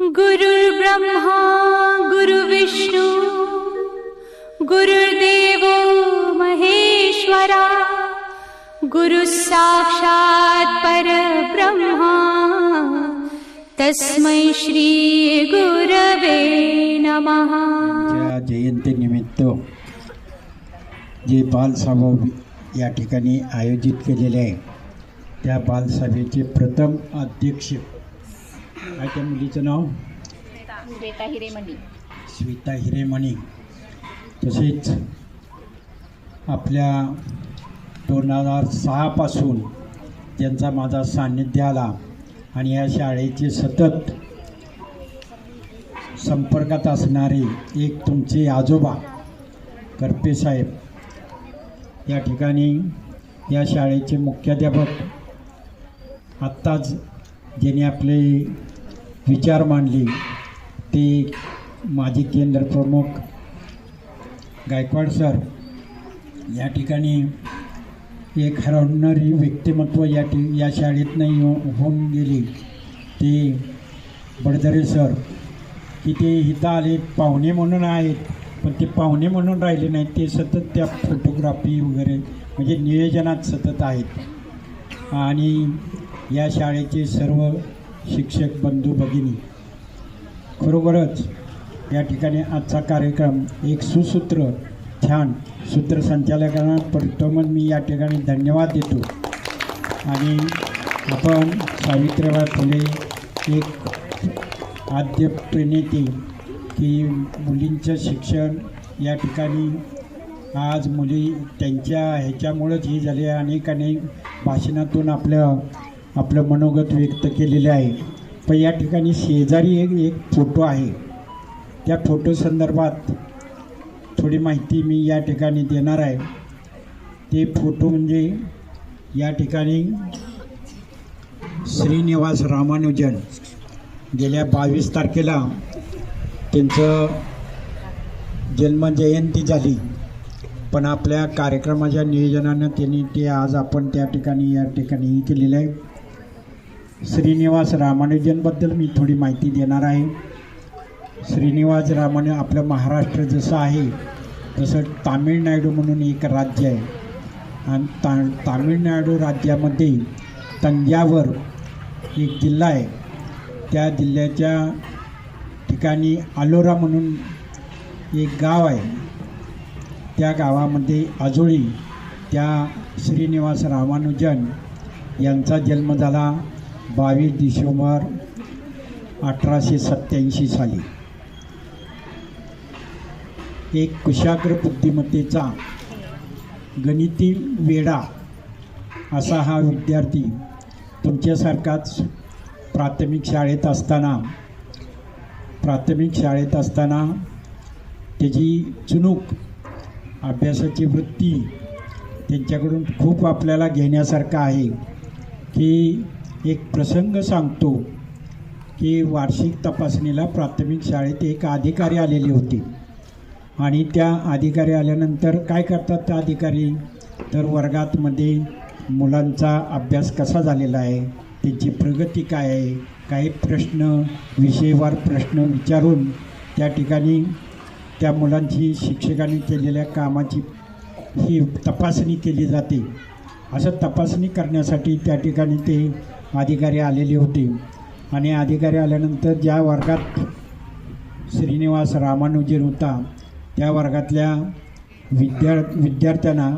गुरुर्ब्रह्मा गुरुविष्णू गुरुर्देव महेश्वरा गुरुः साक्षात् परब्रह्मा तस्मै श्रीगुरवे नमः। त्या जयंतीनिमित्त जे बालसभा या ठिकाणी आयोजित केलेले आहे त्या बालसभेचे प्रथम अध्यक्ष काय त्या मुलीचं नाव? श्वेता हिरेमणी. स्मिता हिरेमणी. तसेच आपल्या दोन हजार सहापासून ज्यांचा माझा सान्निध्य आला आणि या शाळेचे सतत संपर्कात असणारे एक तुमचे आजोबा करपे साहेब या ठिकाणी या शाळेचे मुख्याध्यापक आत्ताच ज्यांनी आपले विचार मांडले. ते माजी केंद्र प्रमुख गायकवाड सर या ठिकाणी एक हरवणारी व्यक्तिमत्व या ठि या शाळेत नाही होऊन गेली. ते बडदरे सर की ते इथं आले पाहुणे म्हणून आहेत पण ते पाहुणे म्हणून राहिले नाहीत ते सतत त्या फोटोग्राफी वगैरे म्हणजे नियोजनात सतत आहेत. आणि या शाळेचे सर्व शिक्षक बंधू भगिनी खरोखरच या ठिकाणी आजचा कार्यक्रम एक सुसूत्र छान सूत्रसंचालकांना प्रथमच मी या ठिकाणी धन्यवाद देतो. आणि आपण सावित्रीबाई फुले एक आद्य प्रणेते की मुलींचं शिक्षण या ठिकाणी आज मुली त्यांच्या ह्याच्यामुळंच हे झाले. अनेक अनेक भाषणातून आपलं आपलं मनोगत व्यक्त केलेले आहे. पण या ठिकाणी शेजारी एक एक फोटो आहे. त्या फोटो संदर्भात थोडी माहिती मी या ठिकाणी देणार आहे. ते फोटो म्हणजे या ठिकाणी श्रीनिवास रामानुजन गेल्या बावीस तारखेला त्यांचं जन्मजयंती झाली. पण आपल्या कार्यक्रमाच्या नियोजनानं त्यांनी ते आज आपण त्या ठिकाणी या ठिकाणी केलेलं आहे. श्रीनिवास रामानुजनबद्दल मी थोडी माहिती देणार आहे. श्रीनिवास रामानु आपलं महाराष्ट्र जसं आहे तसं तामिळनाडू म्हणून एक राज्य आहे. आणि ता तामिळनाडू राज्यामध्ये तंजावर एक जिल्हा आहे. त्या जिल्ह्याच्या ठिकाणी आलोरा म्हणून एक गाव आहे. त्या गावामध्ये आजोळी त्या श्रीनिवास रामानुजन यांचा जन्म झाला. बावीस डिसेंबर अठराशे सत्याऐंशी साली. एक कुशाग्र बुद्धिमत्तेचा गणिती वेडा असा हा विद्यार्थी तुमच्यासारखाच प्राथमिक शाळेत असताना प्राथमिक शाळेत असताना त्याची चुणूक अभ्यासाची वृत्ती त्यांच्याकडून खूप आपल्याला घेण्यासारखं आहे की एक प्रसंग सांगतो की वार्षिक तपासणीला प्राथमिक शाळेत एक अधिकारी आलेली होती. आणि त्या अधिकारी आल्यानंतर काय करतात त्या अधिकारी? तर वर्गातमध्ये मुलांचा अभ्यास कसा झालेला आहे? त्यांची प्रगती काय आहे? काही प्रश्न विषयवार प्रश्न विचारून त्या ठिकाणी त्या मुलांची शिक्षकांनी केलेल्या कामाची ही तपासणी केली जाते. असं तपासणी करण्यासाठी त्या ठिकाणी ते अधिकारी आलेले होते. आणि अधिकारी आल्यानंतर ज्या वर्गात श्रीनिवास रामानुजन होता त्या वर्गातल्या विद्या विद्यार्थ्यांना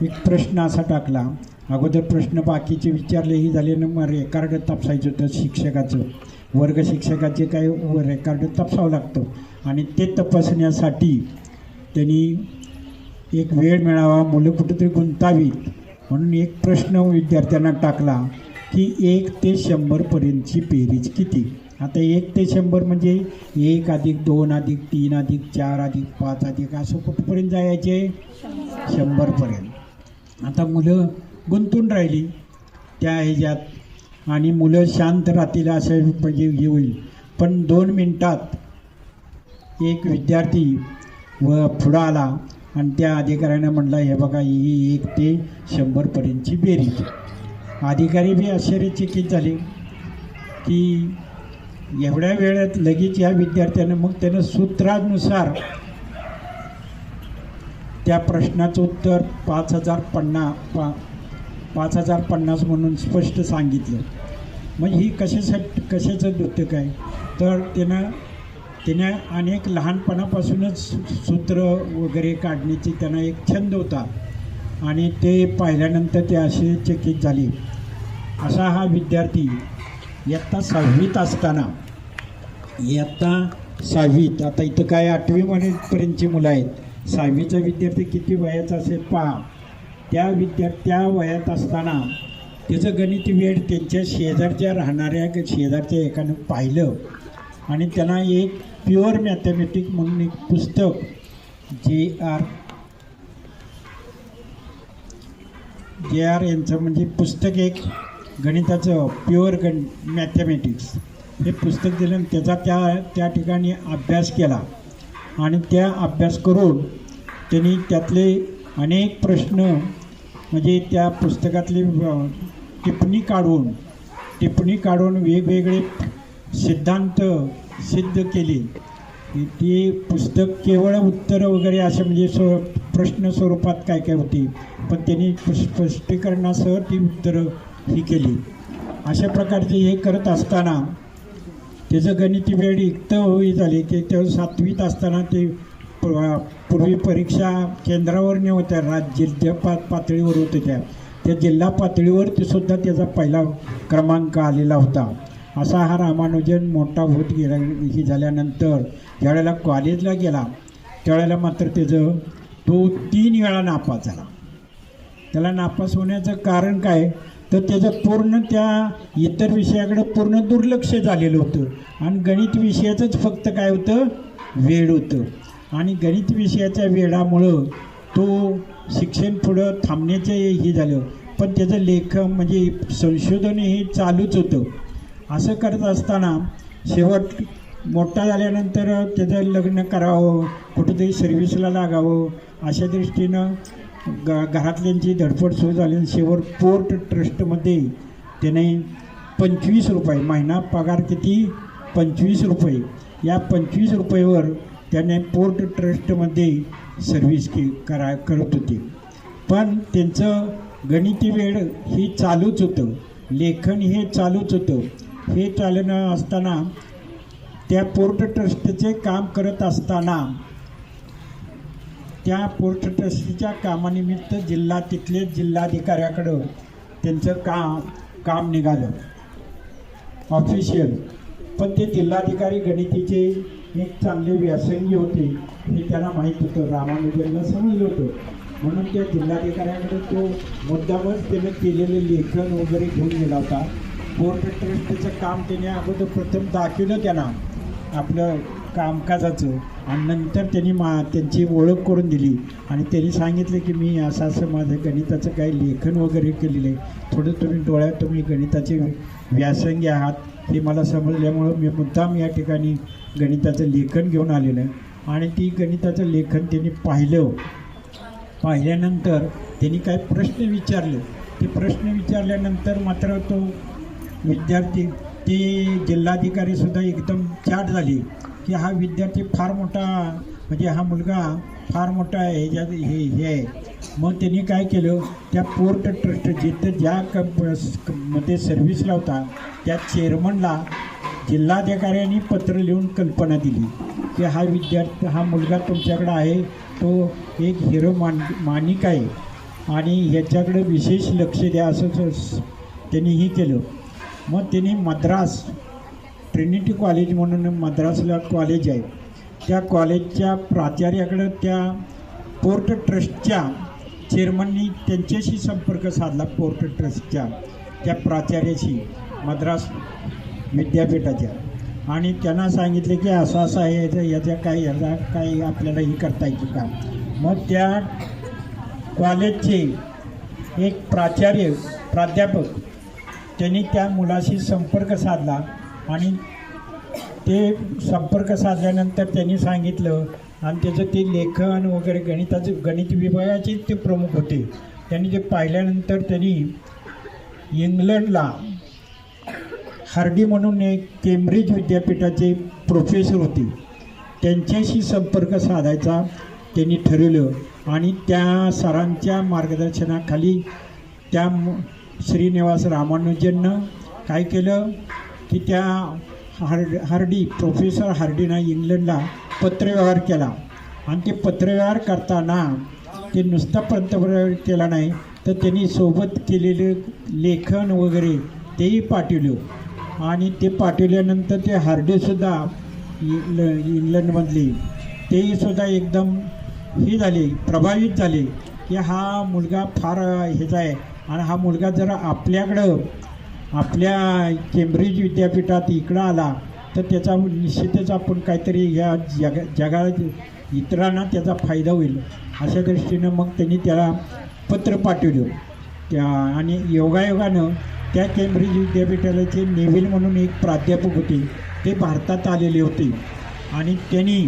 एक प्रश्न असा टाकला. अगोदर प्रश्न बाकीचे विचारलेही झाले ना मग रेकॉर्ड तपासायचं होतं शिक्षकाचं. वर्ग शिक्षकाचे काही रेकॉर्ड तपासावं लागतं. आणि ते तपासण्यासाठी त्यांनी एक वेळ मिळावा मुलं कुठेतरी गुंतावीत म्हणून एक प्रश्न विद्यार्थ्यांना टाकला. की एक ते शंभरपर्यंतची बेरीज किती? आता एक ते शंभर म्हणजे एक अधिक दोन अधिक तीन अधिक चार अधिक पाच अधिक असं कुठपर्यंत जायचे? शंभरपर्यंत आता मुलं गुंतून राहिली. त्या ह्याच्यात. आणि मुलं शांत राहतील असं म्हणजे हे होईल. पण दोन मिनटात एक विद्यार्थी व पुढं आला आणि त्या अधिकाऱ्यानं म्हटलं हे बघा ही एक ते शंभरपर्यंतची बेरीज अधिकारी बी आश्चर्यचकित झाले की एवढ्या वेळात लगेच या विद्यार्थ्यानं मग त्यानं सूत्रानुसार त्या प्रश्नाचं उत्तर पाच हजार पन्ना पा पाच हजार पन्नास म्हणून स्पष्ट सांगितलं. मग ही कशासाठी कशाचं नृत्यक आहे? तर त्यानं त्याने अनेक लहानपणापासूनच सूत्र वगैरे काढण्याची त्यांना एक छंद होता. आणि ते पाहिल्यानंतर ते असे चकित झाले. असा हा विद्यार्थी इयत्ता सहावीत असताना इयत्ता सहावीत आता इथं काय आठवी पर्यंतची मुलं आहेत सहावीचा विद्यार्थी किती वयाचा असेल पहा. त्या विद्या त्या वयात असताना त्याचं गणित वेळ त्यांच्या शेजारच्या राहणाऱ्या शेजारच्या एकानं पाहिलं. आणि त्यांना एक प्युअर मॅथमॅटिक म्हणून एक पुस्तक जे आर जे आर यांचं म्हणजे पुस्तक एक गणिताचं प्युअर गण मॅथमॅटिक्स हे पुस्तक दिलं त्याचा त्या त्या ठिकाणी अभ्यास केला. आणि त्या अभ्यास करून त्यांनी त्यातले अनेक प्रश्न म्हणजे त्या पुस्तकातली टिप्पणी काढून टिप्पणी काढून वेगवेगळे सिद्धांत सिद्ध केले. ते पुस्तक केवळ उत्तरं वगैरे असे म्हणजे स्व प्रश्न स्वरूपात काय काय होती? पण त्यांनी स्पष्टीकरणासह ती उत्तरं ही केली. अशा प्रकारचे हे करत असताना त्याचं गणिती वेळ इतकं होई झाली की ते सातवीत असताना ते प- पूर्वी परीक्षा केंद्रावर न होत्या राज्य जिल्हा पा पातळीवर होत होत्या त्या. जिल्हा पातळीवर ते सुद्धा त्याचा पहिला क्रमांक आलेला होता. असा हा रामानुजन मोठा होत गेला ही झाल्यानंतर ज्यावेळेला कॉलेजला गेला त्यावेळेला मात्र त्याचं तो तीन वेळा नापास झाला. त्याला नापास होण्याचं कारण काय? तर त्याचं पूर्ण त्या इतर विषयाकडे पूर्ण दुर्लक्ष झालेलं होतं. आणि गणित विषयाचंच फक्त काय होतं? वेळ होतं. आणि गणित विषयाच्या वेळामुळं तो शिक्षण पुढं थांबण्याचं हे झालं. पण त्याचं लेखन म्हणजे संशोधन हे चालूच होतं. असं करत असताना शेवट मोठा झाल्यानंतर त्याचं लग्न करावं कुठंतरी सर्व्हिसला लागावं अशा दृष्टीनं ग घरातल्यांची धडपड सुरू झाली शेवर पोर्ट ट्रस्टमध्ये त्याने पंचवीस रुपये महिना पगार किती? पंचवीस रुपये. या पंचवीस रुपयेवर त्याने पोर्ट ट्रस्टमध्ये सर्व्हिस के करा करत होते. पण त्यांचं गणिती वेळ ही चालूच होतं. लेखन हे चालूच होतं. हे चालणं असताना त्या पोर्ट ट्रस्टचे काम करत असताना त्या पोर्ट ट्रस्टीच्या कामानिमित्त जिल्हा तिथले जिल्हाधिकाऱ्याकडं त्यांचं काम काम निघालं. ऑफिशियल पण ते जिल्हाधिकारी गणितीचे एक चांगले व्यासंगी होते हे त्यांना माहीत होतं. रामानुजनला समजलं होतं. म्हणून त्या जिल्हाधिकाऱ्याकडे तो मुद्दामच त्याने केलेलं लेखन वगैरे घेऊन गेला होता. पोर्ट ट्रस्टचं काम त्याने अगोदर प्रथम दाखवलं त्यांना. आपलं कामकाजाचं. आणि नंतर त्यांनी मा त्यांची ओळख करून दिली. आणि त्यांनी सांगितलं की मी असं असं माझं गणिताचं काही लेखन वगैरे केलेलं आहे. थोडं तुम्ही डोळ्यात तुम्ही गणिताचे व्यासंगी आहात. हे मला समजल्यामुळं मी मुद्दाम या ठिकाणी गणिताचं लेखन घेऊन आलेलं आहे. आणि ती गणिताचं लेखन त्यांनी पाहिलं. पाहिल्यानंतर त्यांनी काय प्रश्न विचारले. ते प्रश्न विचारल्यानंतर मात्र तो विद्यार्थी ते जिल्हाधिकारीसुद्धा एकदम चाट झाली. की हा विद्यार्थी फार मोठा म्हणजे हा मुलगा फार मोठा आहे ह्याच्यात हे हे आहे. मग त्यांनी काय केलं त्या पोर्ट ट्रस्ट जिथं ज्या कंपमध्ये सर्व्हिसला होता त्या चेअरमनला जिल्हाधिकाऱ्यांनी पत्र लिहून कल्पना दिली की हा विद्यार्थी हा मुलगा तुमच्याकडं आहे तो एक हिरो मान मानिक आहे. आणि ह्याच्याकडं विशेष लक्ष द्या असं त्यांनीही त्यांनी केलं. मग त्यांनी मद्रास ट्रिनिटी कॉलेज म्हणून मद्रासला कॉलेज आहे. त्या कॉलेजच्या प्राचार्याकडं त्या पोर्ट ट्रस्टच्या चेअरमननी त्यांच्याशी संपर्क साधला पोर्ट ट्रस्टच्या त्या प्राचार्याशी मद्रास विद्यापीठाच्या. आणि त्यांना सांगितले की असं असं आहे याचं याच्या काय याचा काय आपल्याला हे करता येईल का? मग त्या कॉलेजचे एक प्राचार्य प्राध्यापक त्यांनी त्या मुलाशी संपर्क साधला. आणि ते संपर्क साधल्यानंतर त्यांनी सांगितलं आणि त्याचं ते लेखन वगैरे गणिताचं गणित विभागाचे ते प्रमुख होते. त्यांनी ते पाहिल्यानंतर त्यांनी इंग्लंडला हार्डी म्हणून एक केम्ब्रिज विद्यापीठाचे प्रोफेसर होते. त्यांच्याशी संपर्क साधायचा त्यांनी ठरवलं आणि त्या सरांच्या मार्गदर्शनाखाली त्या श्रीनिवास रामानुजननं काय केलं? की त्या हार्ड हार्डी प्रोफेसर हार्डीनं इंग्लंडला पत्रव्यवहार केला. आणि ते पत्रव्यवहार करताना ते नुसता पंतप्रधान केला नाही तर त्यांनी सोबत केलेले लेखन वगैरे तेही पाठवलं. आणि ते पाठवल्यानंतर ते हार्डीसुद्धा इंग्ल इंग्लंडमधले. तेही सुद्धा एकदम हे झाले प्रभावित झाले की हा मुलगा फार ह्याचा आहे. आणि हा मुलगा जर आपल्याकडं आपल्या केम्ब्रिज विद्यापीठात इकडं आला तर त्याचा निश्चितच आपण काहीतरी ह्या जग जगा इतरांना त्याचा फायदा होईल. अशा दृष्टीनं मग त्यांनी त्याला पत्र पाठवलं. त्या आणि योगायोगानं त्या केम्ब्रिज विद्यापीठाचे नेव्हिल म्हणून एक प्राध्यापक होते. ते भारतात आलेले होते. आणि त्यांनी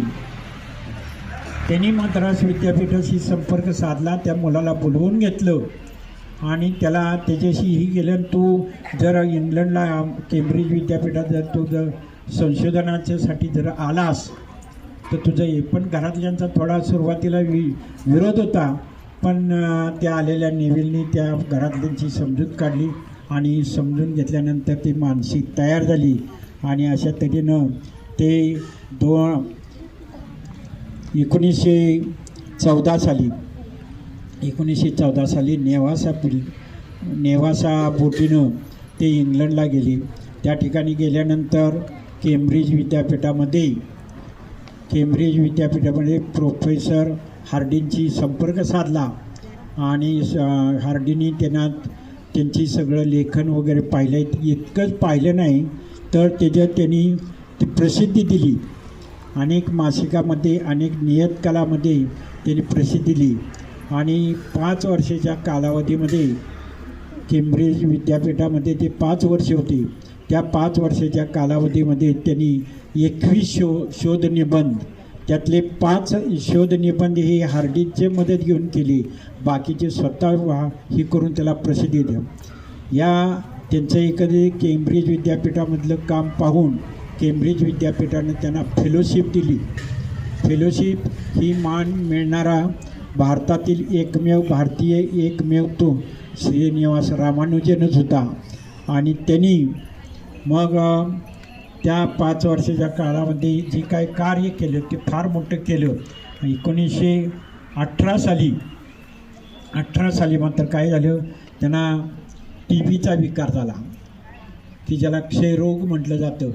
त्यांनी मद्रास विद्यापीठाशी संपर्क साधला त्या मुलाला बोलवून घेतलं. आणि त्याला त्याच्याशी ही गेलं तू जर इंग्लंडला केम्ब्रिज विद्यापीठात जर तू जर संशोधनाच्यासाठी जर आलास तर तुझं हे पण घरातल्यांचा थोडा सुरुवातीला वि विरोध होता. पण त्या आलेल्या नेव्हिलनी त्या घरातल्यांची समजूत काढली आणि समजून घेतल्यानंतर ती मानसिक तयार झाली. आणि अशा तऱ्हेनं ते दोन एकोणीसशे चौदा साली एकोणीसशे चौदा साली नेवासा पिल नेवासा बोटीनं ते इंग्लंडला गेले. त्या ठिकाणी गेल्यानंतर केम्ब्रिज विद्यापीठामध्ये केम्ब्रिज विद्यापीठामध्ये प्रोफेसर हार्डींशी संपर्क साधला आणि स हार्डीनी त्यांना त्यांची सगळं लेखन वगैरे पाहिलं. इतकंच पाहिलं नाही तर त्याच्यात त्यांनी ती प्रसिद्धी दिली. अनेक मासिकामध्ये अनेक नियतकालामध्ये त्यांनी प्रसिद्धी दिली. आणि पाच वर्षाच्या कालावधीमध्ये केम्ब्रिज विद्यापीठामध्ये ते पाच वर्षे होते. त्या पाच वर्षाच्या कालावधीमध्ये त्यांनी एकवीस शो शोधनिबंध त्यातले पाच शोधनिबंध हे हार्डीचे मदत घेऊन केली. बाकीचे स्वतः वा- हे करून त्याला प्रसिद्धी द्या या त्यांचं एखादे केम्ब्रिज विद्यापीठामधलं काम पाहून केम्ब्रिज विद्यापीठानं त्यांना फेलोशिप दिली. फेलोशिप ही मान मिळणारा भारतातील एकमेव भारतीय एकमेव तो श्रीनिवास रामानुजनच होता. आणि त्यांनी मग त्या पाच वर्षाच्या काळामध्ये जे काय कार्य केलं ते फार मोठं केलं. एकोणीसशे अठरा साली अठरा साली मात्र काय झालं त्यांना टी व्हीचा विकार झाला. की ज्याला क्षयरोग म्हटलं जातं.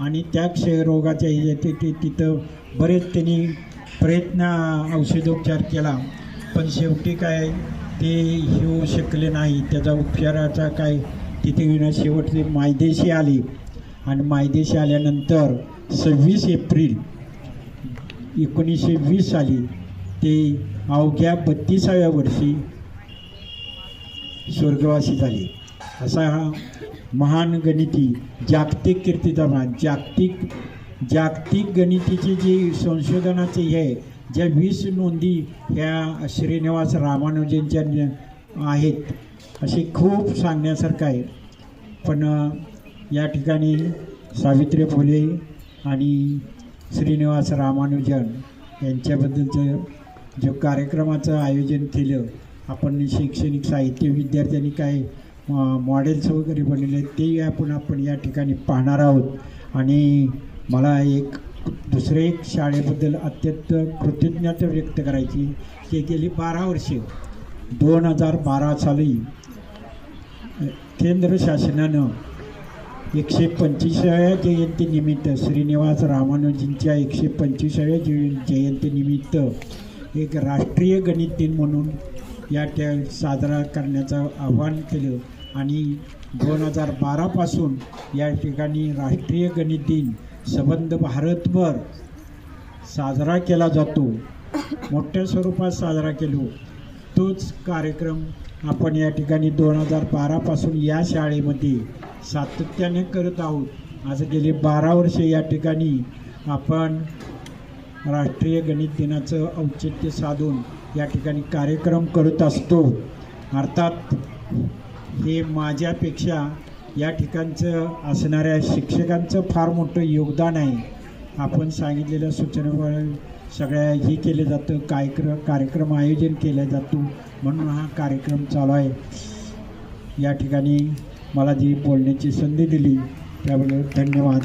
आणि त्या क्षयरोगाच्या ह्याच्यात ते तिथं बरेच त्यांनी प्रयत्न औषधोपचार केला पण शेवटी काय ते होऊ शकले नाही. त्याचा उपचाराचा काय तिथे येणं शेवटचे मायदेशी आले. आणि मायदेशी आल्यानंतर सव्वीस एप्रिल एकोणीसशे वीस साली ते अवघ्या बत्तीसाव्या वर्षी स्वर्गवासी झाले. असा हा महान गणिती जागतिक कीर्तीचा जागतिक जागतिक गणितीची जी संशोधनाची हे आहे, ज्या वीस नोंदी ह्या श्रीनिवास रामानुजनच्या आहेत असे खूप सांगण्यासारखं आहे. पण या ठिकाणी सावित्री फुले आणि श्रीनिवास रामानुजन यांच्याबद्दलचं जो कार्यक्रमाचं आयोजन केलं आपण शैक्षणिक साहित्य विद्यार्थ्यांनी काय मॉडेल्स वगैरे बनवले ते आपण आपण या ठिकाणी पाहणार आहोत. आणि मला एक दुसरे एक शाळेबद्दल अत्यंत कृतज्ञता व्यक्त करायची की गेली बारा वर्षे. दोन हजार बारा साली केंद्र शासनानं एकशे पंचवीसाव्या जयंतीनिमित्त श्रीनिवास रामानुजींच्या एकशे पंचवीसाव्या जय जयंतीनिमित्त एक राष्ट्रीय गणित दिन म्हणून या त्या साजरा करण्याचं आव्हान केलं. आणि दोन हजार बारापासून या ठिकाणी राष्ट्रीय गणित दिन संबंध भारतभर साजरा केला जातो. मोठ्या स्वरूपात साजरा केलो. तोच कार्यक्रम आपण या ठिकाणी दोन हजार बारापासून या शाळेमध्ये सातत्याने करत आहोत. आज गेली बारा वर्षे या ठिकाणी आपण राष्ट्रीय गणित दिनाचं औचित्य साधून या ठिकाणी कार्यक्रम करत असतो. अर्थात हे माझ्यापेक्षा या ठिकाणचं असणाऱ्या शिक्षकांचं फार मोठं योगदान आहे. आपण सांगितलेल्या सूचना सगळ्या हे केलं जातं कार्यक्रम कार्यक्रम आयोजन केला जातो म्हणून हा कार्यक्रम चालू आहे. या ठिकाणी मला जी बोलण्याची संधी दिली त्याबद्दल धन्यवाद.